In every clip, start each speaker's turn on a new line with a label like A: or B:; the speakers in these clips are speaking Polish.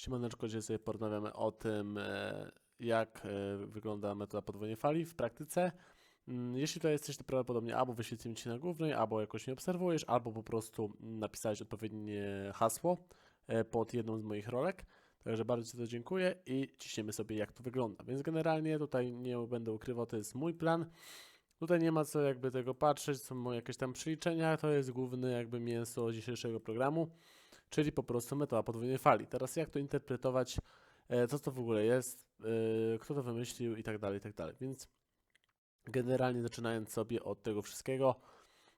A: Siemaneczko, dzisiaj sobie porozmawiamy o tym, e, jak e, wygląda metoda podwójnej fali w praktyce. Mm, Jeśli to jesteś, to prawdopodobnie albo wyświetlimy Ci na głównej, albo jakoś nie obserwujesz, albo po prostu napisałeś odpowiednie hasło e, pod jedną z moich rolek. Także bardzo Ci to dziękuję i ciśniemy sobie jak to wygląda. Więc generalnie tutaj nie będę ukrywał, to jest mój plan. Tutaj nie ma co jakby tego patrzeć, są jakieś tam przeliczenia, to jest główne jakby mięso dzisiejszego programu czyli po prostu metoda podwójnej fali. Teraz jak to interpretować, e, co to w ogóle jest, e, kto to wymyślił i tak dalej, i tak dalej. Więc generalnie zaczynając sobie od tego wszystkiego,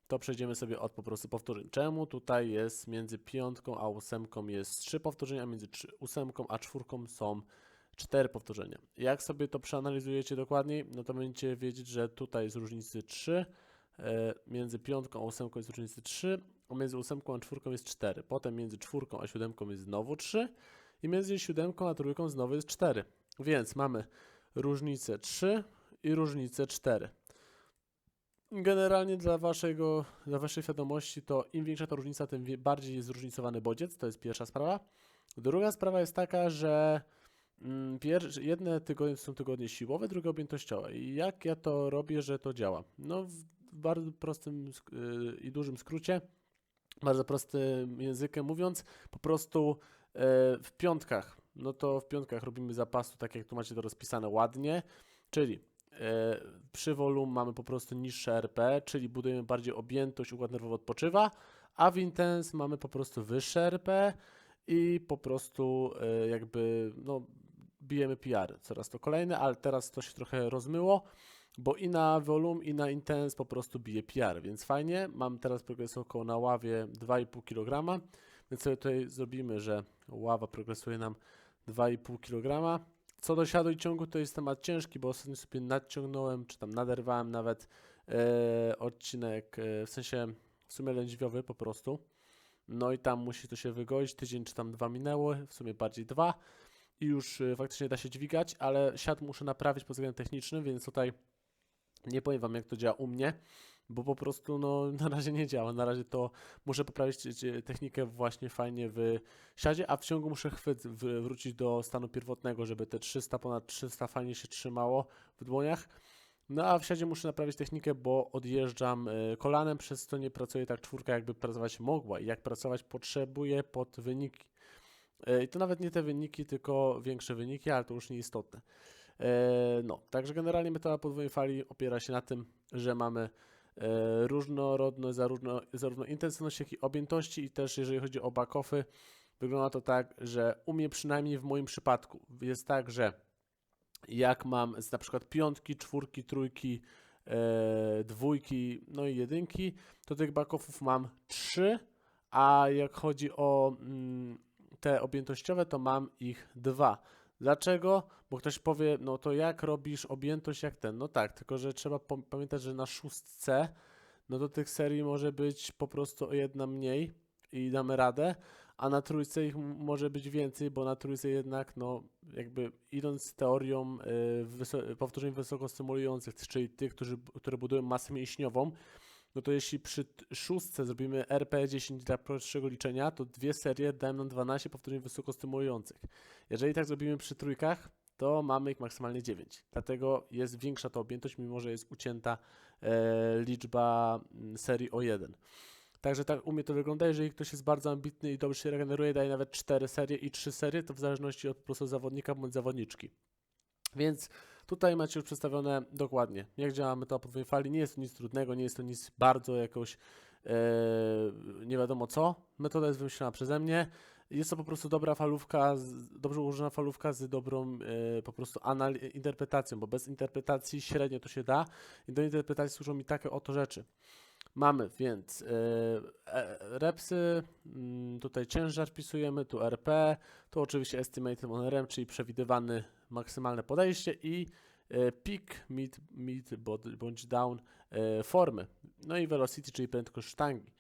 A: to przejdziemy sobie od po prostu powtórzeń. Czemu tutaj jest między piątką a ósemką jest trzy powtórzenia, a między ósemką a czwórką są cztery powtórzenia. Jak sobie to przeanalizujecie dokładniej, no to będziecie wiedzieć, że tutaj jest różnicy 3, e, między piątką a ósemką jest różnicy 3, a między ósemką a czwórką jest 4. Potem między czwórką a siódemką jest znowu 3 i między siódemką a trójką znowu jest 4. Więc mamy różnicę 3 i różnicę 4. Generalnie dla, waszego, dla waszej świadomości to im większa ta różnica, tym bardziej jest zróżnicowany bodziec. To jest pierwsza sprawa. Druga sprawa jest taka, że mm, pier- jedne tygodnie są tygodnie siłowe, drugie objętościowe. I jak ja to robię, że to działa? No w bardzo prostym yy, i dużym skrócie bardzo prostym językiem mówiąc, po prostu e, w piątkach, no to w piątkach robimy zapasu, tak jak tu macie to rozpisane ładnie, czyli e, przy volum mamy po prostu niższe RP, czyli budujemy bardziej objętość, układ nerwowy odpoczywa, a w intense mamy po prostu wyższe RP i po prostu e, jakby no, bijemy PR. Coraz to kolejne, ale teraz to się trochę rozmyło bo i na volum, i na intense po prostu bije PR, więc fajnie. Mam teraz progres około na ławie 2,5 kg, więc sobie tutaj zrobimy, że ława progresuje nam 2,5 kg. Co do siadu i ciągu, to jest temat ciężki, bo ostatnio sobie nadciągnąłem, czy tam naderwałem nawet e, odcinek, e, w sensie w sumie lędźwiowy po prostu. No i tam musi to się wygoić, tydzień czy tam dwa minęły, w sumie bardziej dwa i już e, faktycznie da się dźwigać, ale siad muszę naprawić pod względem technicznym, więc tutaj nie powiem wam, jak to działa u mnie, bo po prostu no, na razie nie działa. Na razie to muszę poprawić cie- cie- technikę właśnie fajnie w siadzie, a w ciągu muszę chwyt wrócić do stanu pierwotnego, żeby te 300, ponad 300 fajnie się trzymało w dłoniach. No a w siadzie muszę naprawić technikę, bo odjeżdżam e, kolanem, przez to nie pracuje tak czwórka, jakby pracować mogła. I jak pracować potrzebuję pod wyniki. E, I to nawet nie te wyniki, tylko większe wyniki, ale to już nieistotne. E, No, także generalnie metoda podwójnej fali opiera się na tym, że mamy e, różnorodność zarówno, zarówno intensywności, jak i objętości i też jeżeli chodzi o back-offy, wygląda to tak, że u mnie przynajmniej w moim przypadku jest tak, że jak mam na przykład piątki, czwórki, trójki, e, dwójki, no i jedynki, to tych back-offów mam trzy, a jak chodzi o mm, te objętościowe, to mam ich dwa. Dlaczego? Bo ktoś powie, no to jak robisz objętość jak ten? No tak, tylko że trzeba pamiętać, że na szóstce, no to tych serii może być po prostu o jedna mniej i damy radę, a na trójce ich może być więcej, bo na trójce jednak, no jakby idąc teorią y, wyso- powtórzeń wysokostymulujących, czyli tych, którzy, które budują masę mięśniową, no to jeśli przy szóstce zrobimy RP10 dla prostszego liczenia, to dwie serie dają nam 12 powtórzeń wysokostymulujących. Jeżeli tak zrobimy przy trójkach, to mamy ich maksymalnie 9. Dlatego jest większa ta objętość, mimo że jest ucięta e, liczba mm, serii o 1. Także tak u mnie to wygląda. Jeżeli ktoś jest bardzo ambitny i dobrze się regeneruje, daje nawet 4 serie i 3 serie, to w zależności od po prostu zawodnika bądź zawodniczki. Więc tutaj macie już przedstawione dokładnie, jak działa metoda podwójnej fali. Nie jest to nic trudnego, nie jest to nic bardzo jakoś e, nie wiadomo co. Metoda jest wymyślona przeze mnie. Jest to po prostu dobra falówka, z, dobrze ułożona falówka z dobrą e, po prostu anal- interpretacją, bo bez interpretacji średnio to się da i do interpretacji służą mi takie oto rzeczy. Mamy więc e, repsy, mm, tutaj ciężar wpisujemy, tu RP, tu oczywiście estimated on RM, czyli przewidywany maksymalne podejście i e, peak, mid, mid bądź down e, formy. No i velocity, czyli prędkość sztangi.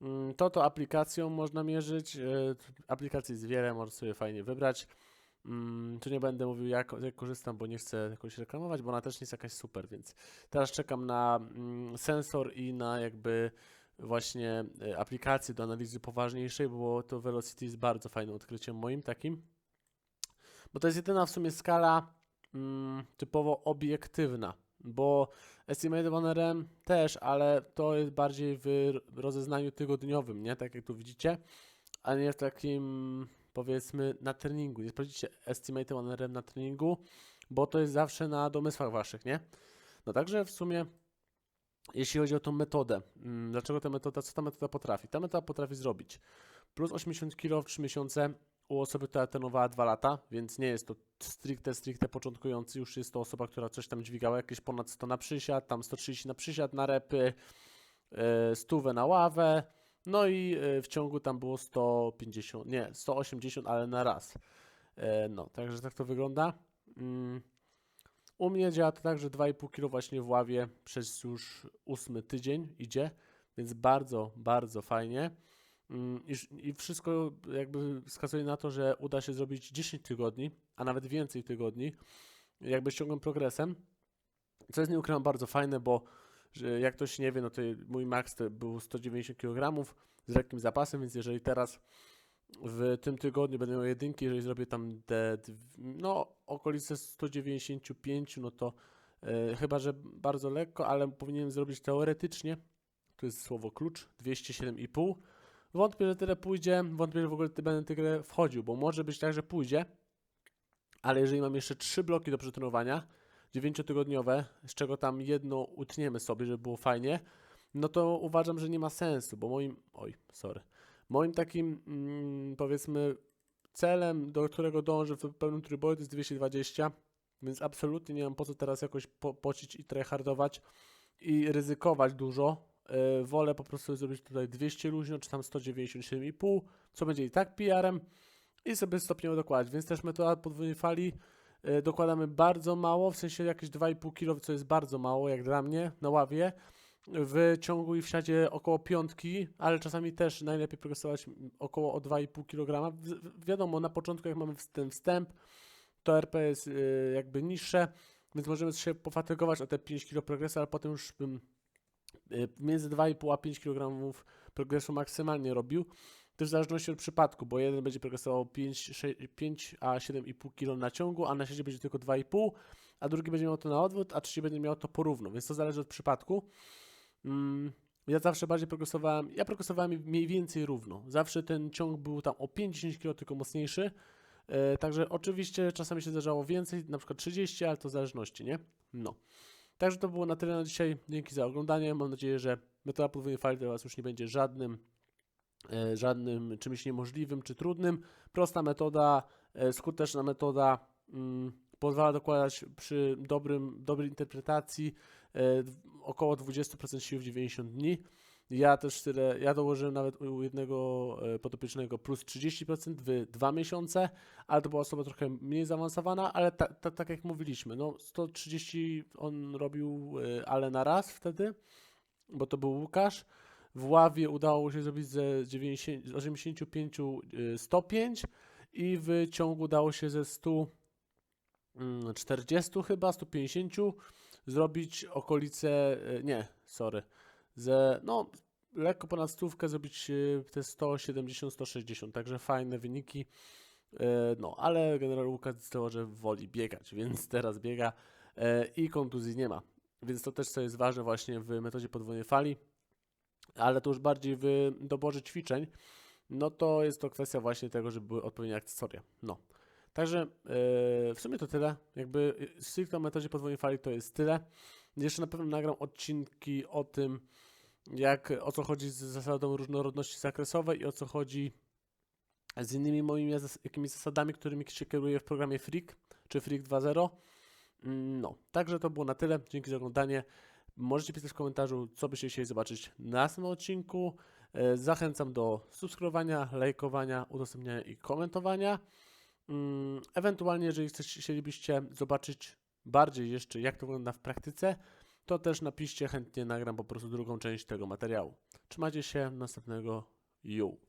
A: Mm, To to aplikacją można mierzyć. e, Aplikacji jest wiele, możesz sobie fajnie wybrać. Mm, Tu nie będę mówił jak, jak korzystam, bo nie chcę jakoś reklamować, bo ona też nie jest jakaś super, więc teraz czekam na mm, sensor i na jakby właśnie e, aplikację do analizy poważniejszej, bo to Velocity jest bardzo fajnym odkryciem moim takim. bo to jest jedyna w sumie skala mm, typowo obiektywna, bo Estimated on RM też, ale to jest bardziej w rozeznaniu tygodniowym, nie? Tak jak tu widzicie, a nie w takim powiedzmy na treningu. Nie sprawdzicie Estimated on RM na treningu, bo to jest zawsze na domysłach waszych, nie? No także w sumie jeśli chodzi o tą metodę, mm, dlaczego ta metoda, co ta metoda potrafi? Ta metoda potrafi zrobić plus 80 kg w 3 miesiące u osoby, która trenowała 2 lata, więc nie jest to stricte, stricte początkujący, już jest to osoba, która coś tam dźwigała, jakieś ponad 100 na przysiad, tam 130 na przysiad, na repy, e, stówę na ławę, no i e, w ciągu tam było 150, nie, 180, ale na raz. E, No, także tak to wygląda. Mm. U mnie działa to tak, że 2,5 kg właśnie w ławie przez już ósmy tydzień idzie, więc bardzo, bardzo fajnie. Mm, I, sz- I wszystko jakby wskazuje na to, że uda się zrobić 10 tygodni, a nawet więcej tygodni, jakby z ciągłym progresem. Co jest nie ukrywam bardzo fajne, bo że jak ktoś nie wie, no to mój max był 190 kg z lekkim zapasem, więc jeżeli teraz w tym tygodniu będę miał jedynki, jeżeli zrobię tam te, no okolice 195, no to e, chyba, że bardzo lekko, ale powinienem zrobić teoretycznie, to jest słowo klucz, 207,5. Wątpię, że tyle pójdzie, wątpię, że w ogóle będę tyle wchodził, bo może być tak, że pójdzie, ale jeżeli mam jeszcze trzy bloki do przetrenowania, dziewięciotygodniowe, z czego tam jedno utniemy sobie, żeby było fajnie, no to uważam, że nie ma sensu, bo moim, oj, sorry, moim takim, mm, powiedzmy, celem, do którego dążę w pełnym trójboju jest 220, więc absolutnie nie mam po co teraz jakoś po, pocić i tryhardować i ryzykować dużo. Yy, wolę po prostu zrobić tutaj 200 luźno, czy tam 197,5, co będzie i tak PR-em i sobie stopniowo dokładać, więc też metoda podwójnej fali dokładamy bardzo mało, w sensie jakieś 2,5 kg, co jest bardzo mało, jak dla mnie, na ławie, w ciągu i w siadzie około piątki, ale czasami też najlepiej progresować około o 2,5 kg. Wi- wi- Wiadomo, na początku jak mamy ten wstęp, to RP jest yy, jakby niższe, więc możemy się pofatygować o te 5 kg progresu, ale potem już bym yy, między 2,5 a 5 kg progresu maksymalnie robił. Też w zależności od przypadku, bo jeden będzie progresował 5, 6, 5 a 7,5 kg na ciągu, a na sieci będzie tylko 2,5, a drugi będzie miał to na odwrót, a trzeci będzie miał to porówno, więc to zależy od przypadku. Mm, ja zawsze bardziej progresowałem, ja progresowałem mniej więcej równo. Zawsze ten ciąg był tam o 5-10 kg tylko mocniejszy. E, także oczywiście czasami się zdarzało więcej, na przykład 30, ale to w zależności, nie? No. Także to było na tyle na dzisiaj. Dzięki za oglądanie. Mam nadzieję, że metoda podwójnej fali dla Was już nie będzie żadnym, żadnym czymś niemożliwym czy trudnym. Prosta metoda, e, skuteczna metoda. Mm, pozwala dokładać przy dobrym, dobrej interpretacji e, około 20% siły w 90 dni. Ja też tyle, ja dołożyłem nawet u jednego e, podopiecznego plus 30% w dwa miesiące, ale to była osoba trochę mniej zaawansowana, ale ta, ta, tak jak mówiliśmy, no 130 on robił, e, ale na raz wtedy, bo to był Łukasz. W ławie udało się zrobić ze 90, z 85 e, 105 i w ciągu udało się ze 100 mm, 40 chyba, 150 zrobić okolice, e, nie, sorry, ze, no, lekko ponad stówkę zrobić e, te 170-160, także fajne wyniki, e, no, ale generał Łukasz zdecydował, że woli biegać, więc teraz biega i kontuzji nie ma, więc to też co jest ważne właśnie w metodzie podwójnej fali, ale to już bardziej w doborze ćwiczeń, no to jest to kwestia właśnie tego, żeby były odpowiednie akcesoria, no. Także e, w sumie to tyle. Jakby e, stricte o metodzie podwójnej fali to jest tyle. Jeszcze na pewno nagram odcinki o tym, jak o co chodzi z zasadą różnorodności zakresowej i o co chodzi z innymi moimi jakimiś zasadami, którymi się kieruję w programie Freak czy Freak 2.0. Mm, No, także to było na tyle. Dzięki za oglądanie. Możecie pisać w komentarzu, co byście chcieli zobaczyć na następnym odcinku. E, Zachęcam do subskrybowania, lajkowania, udostępniania i komentowania. Mm, Ewentualnie, jeżeli chcielibyście zobaczyć bardziej jeszcze, jak to wygląda w praktyce, to też napiszcie, chętnie nagram po prostu drugą część tego materiału. Trzymajcie się, następnego you.